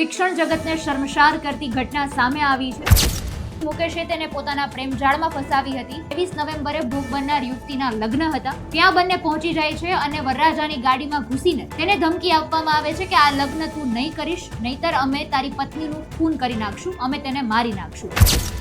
શિક્ષણ જગતને શર્મસાર કરતી ઘટના સામે આવી છે. મુકેશે તેને પોતાના પ્રેમ જાળમાં ફસાવી હતી. ત્રેવીસ નવેમ્બરે ભોગ બનનાર યુવતીના લગ્ન હતા. ત્યાં બંને પહોંચી જાય છે અને વરરાજાની ગાડીમાં ઘૂસીને તેને ધમકી આપવામાં આવે છે કે આ લગ્ન તું નહીં કરીશ, નહીતર અમે તારી પત્નીનું ખૂન કરી નાખશું, અમે તેને મારી નાખશું.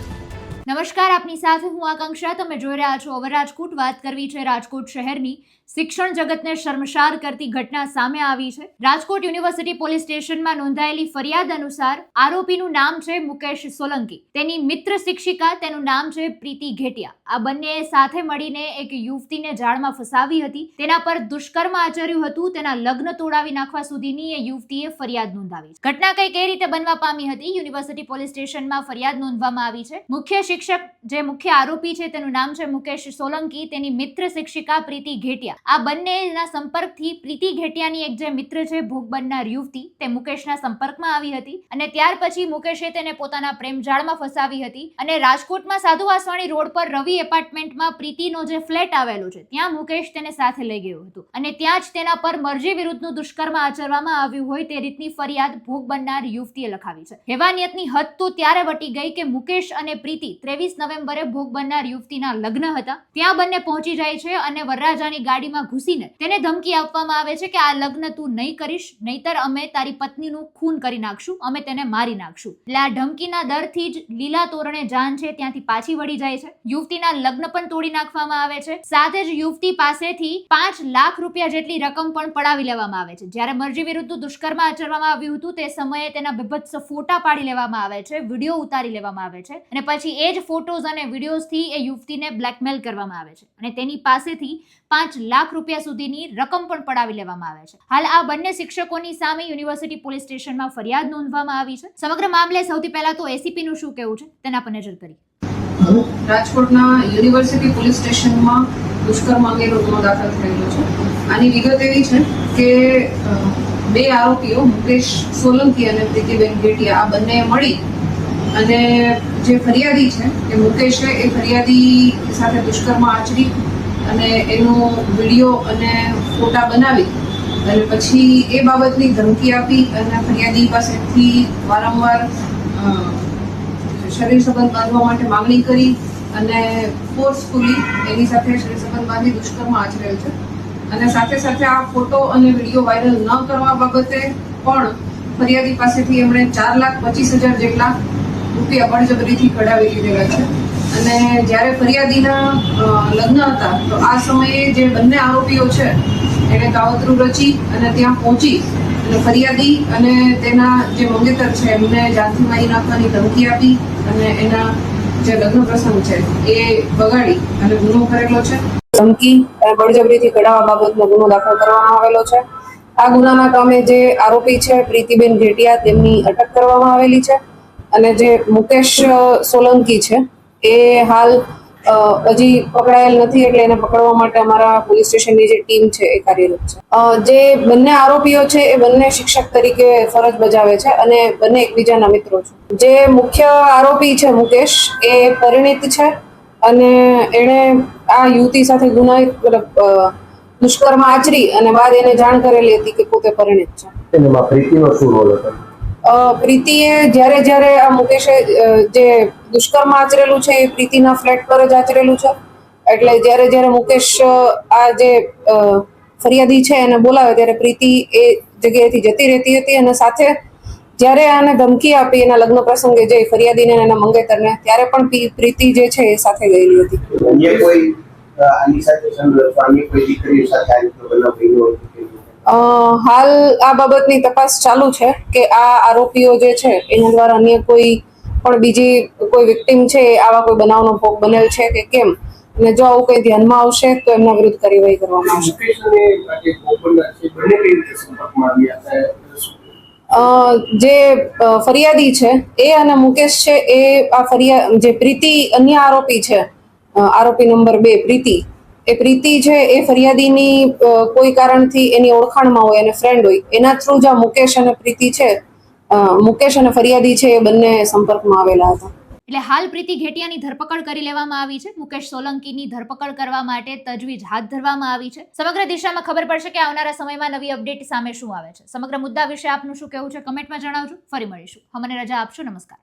નમસ્કાર, આપની સાથે હું આકાંક્ષા. તમે જોઈ રહ્યા છો હવે રાજકોટ વાત કરવી છે રાજકોટ શહેરની. શિક્ષણ જગતને શર્મસાર કરતી ઘટના સામે આવી છે. રાજકોટ યુનિવર્સિટી પોલીસ સ્ટેશનમાં નોંધાયેલી ફરિયાદ અનુસાર આરોપીનું નામ છે મુકેશ સોલંકી. તેની મિત્ર શિક્ષિકા તેનું નામ છે પ્રીતિ ઘેટિયા. આ બંનેએ સાથે મળીને એક યુવતીને જાળમાં ફસાવી હતી. તેના પર દુષ્કર્મ આચર્યું હતું. તેના લગ્ન તોડાવી નાખવા સુધીની એ યુવતીએ ફરિયાદ નોંધાવી ઘટના કઈ કઈ રીતે બનવા પામી હતી. યુનિવર્સિટી પોલીસ સ્ટેશનમાં ફરિયાદ નોંધવામાં આવી છે. મુખ્ય શિક્ષક જે મુખ્ય આરોપી છે, તેનું નામ છે મુકેશ સોલંકી. તેની મિત્ર શિક્ષિકા પ્રીતિ ઘેટિયા. આ બંનેના સંપર્કથી પ્રીતિ ઘેટિયાની એક જે મિત્ર છે, ભોગ બનનાર યુવતી, તે મુકેશના સંપર્કમાં આવી હતી અને ત્યાર પછી મુકેશે તેને પોતાના પ્રેમ જાળમાં ફસાવી હતી અને રાજકોટમાં સાધુ વાસવાણી રોડ પર રવિ એપાર્ટમેન્ટમાં પ્રીતિનો જે ફ્લેટ આવેલો છે, ત્યાં મુકેશ તેને સાથે લઈ ગયો હતો. અને ત્યાં જ તેના પર મરજી વિરુદ્ધનું દુષ્કર્મ આચરવામાં આવ્યું હોય તે રીતની ફરિયાદ ભોગ બનનાર યુવતીએ લખાવી છે. હેવાનિયતની હદ તો ત્યારે વટી ગઈ કે મુકેશ અને પ્રીતિ ત્રેવીસ નવેમ્બરે ભોગ બનનાર યુવતીના લગ્ન હતા. ત્યાં બંને પહોંચી જાય છે અને વરરાજાની ગાડીમાં ઘૂસીને તેને ધમકી આપવામાં આવે છે કે આ લગ્ન તું નહીં કરીશ, નહીતર અમે તારી પત્નીનું ખૂન કરી નાખશું, અમે તેને મારી નાખશું. એટલે આ ધમકીના ડરથી જ લીલા તોરણે જાન છે ત્યાંથી પાછી વળી જાય છે. યુવતીના લગ્ન પણ તોડી નાખવામાં આવે છે. સાથે જ યુવતી પાસેથી પાંચ લાખ રૂપિયા જેટલી રકમ પણ પડાવી લેવામાં આવે છે. જ્યારે મરજી વિરુદ્ધ દુષ્કર્મ આચરવામાં આવ્યું હતું તે સમયે તેના બીભત્સ ફોટા પાડી લેવામાં આવે છે, વીડિયો ઉતારી લેવામાં આવે છે અને પછી એ જ ફોટોઝ અને વિડીયોઝથી એ યુવતીને બ્લેકમેલ કરવામાં આવે છે. અને તેની પાસેથી પાંચ લાખ રૂપિયા સુધીની રકમ પણ પડાવી લેવામાં આવે છે. હાલ આ બંને શિક્ષકોની સામે યુનિવર્સિટી પોલીસ સ્ટેશનમાં ફરિયાદ નોંધવામાં આવી છે. સમગ્ર મામલે સૌથી પહેલા તો એસીપી નું શું કહેવું છે? તેના પર નજર કરી રાજકોટના યુનિવર્સિટી પોલીસ સ્ટેશનમાં દુષ્કર્મ અંગેનો ગુનો દાખલ થયેલો છે. આની વિગત એવી છે કે બે આરોપીઓ મુકેશ સોલંકી અને પ્રીતિબેન ગેટિયા આ બંને મળી અને જે ફરિયાદી છે, એ મુકેશે, એ ફરિયાદી સાથે દુષ્કર્મ આચરી અને એનો વીડિયો અને ફોટા બનાવી અને પછી એ બાબતની ધમકી આપી અને ફરિયાદી પાસેથી વારંવાર શરીર સંબંધ બાંધવા માટે માંગણી કરી અને ફોર્સફુલી એની સાથે શરીર સંબંધ બાંધી દુષ્કર્મ આચરેલ છે. અને સાથે સાથે આ ફોટો અને વીડિયો વાયરલ ન કરવા બાબતે પણ ફરિયાદી પાસેથી એમણે ચાર લાખ પચીસ હજાર જેટલા રૂપિયા બળજબરીથી કઢાવી લીધેલા છે. અને જ્યારે ફરિયાદીના લગ્ન હતા, તો આ સમયે જે બંને આરોપીઓ છે, એને કાવતરું રચી અને ત્યાં પહોંચી અને ફરિયાદી અને તેના જે મંગેતર છે, એમને જાનથી મારી નાખવાની ધમકી આપી અને એના જે લગ્ન પ્રસંગ છે, એ બગાડી અને ગુનો કરેલો છે. ધમકી અને બળજબરીથી કઢાવવા બાબતનો ગુનો દાખલ કરવામાં આવેલો છે. આ ગુનાના કામે જે આરોપી છે, પ્રીતિબેન ઘેટિયા, તેમની અટક કરવામાં આવેલી છે. અને જે મુકેશ સોલંકી છે, એ હાલ હજી પકડાયેલ નથી એટલે એને પકડવા માટે અમારા પોલીસ સ્ટેશનની જે ટીમ છે એ કાર્યરત છે. જે બંને આરોપીઓ છે એ બંને શિક્ષક તરીકે ફરજ બજાવે છે અને બંને એકબીજાના મિત્રો છે. જે મુખ્ય આરોપી છે મુકેશ, એ પરિણિત છે અને એણે આ યુવતી સાથે ગુના દુષ્કર્મ આચરી અને બાદ એને જાણ કરેલી હતી કે પોતે પરિણીત છે. એમાં પ્રીતિનો શું રોલ હતો? પ્રીતિએ જ્યારે જ્યારે આ મુકેશે જે દુષ્કર્મ આચરેલું છે એ પ્રીતિના ફ્લેટ પર જ આચરેલું છે. એટલે જ્યારે જ્યારે મુકેશ આ જે ફરિયાદી છે એને બોલાવે, ત્યારે પ્રીતિ એ જગ્યાએથી જતી રહેતી હતી અને સાથે જ્યારે આને ધમકી આપી એના લગ્ન પ્રસંગે જે ફરિયાદીને એના મંગેતરને, ત્યારે પણ પ્રીતિ જે છે એ સાથે ગયેલી હતી. અન્ય કોઈ આની સાથે સંલગ્ન અન્ય કોઈ દીકરી સાથે આ રીતનો બનાવ હાલ આ બાબતની તપાસ ચાલુ છે કે આ આરોપીઓ જે છે, એના દ્વારા અન્ય કોઈ પણ બીજી કોઈ વિક્ટિમ છે, આવા કોઈ બનાવનો ભોગ બનેલ છે કે કેમ? અને જો આવું કંઈ ધ્યાનમાં આવશે, તો એમના વિરુદ્ધ કાર્યવાહી કરવામાં આવશે. જે ફરિયાદી છે, એ અને મુકેશ છે, એ આ ફરિયા, જે પ્રીતિ અન્ય આરોપી છે આરોપી નંબર બે, પ્રીતિ એ પ્રીતિ છે એ ફરિયાદીની કોઈ કારણથી એની ઓળખાણમાં હોય અને ફ્રેન્ડ હોય, એના થ્રુ જ આ મુકેશ અને પ્રીતિ છે. મુકેશ અને ફરિયાદી છે એ બંને સંપર્કમાં આવેલા હતા. એટલે હાલ પ્રીતિ ઘેટિયાની ધરપકડ કરી લેવામાં આવી છે. મુકેશ સોલંકીની ધરપકડ કરવા માટે તજવીજ હાથ ધરવામાં આવી છે. સમગ્ર દિશામાં ખબર પડશે કે આવનારા સમયમાં નવી અપડેટ સામે શું આવે છે. સમગ્ર મુદ્દા વિશે આપનું શું કહેવું છે? કમેન્ટમાં જણાવજો. ફરી મળીશું. અમને રજા આપશો. નમસ્કાર.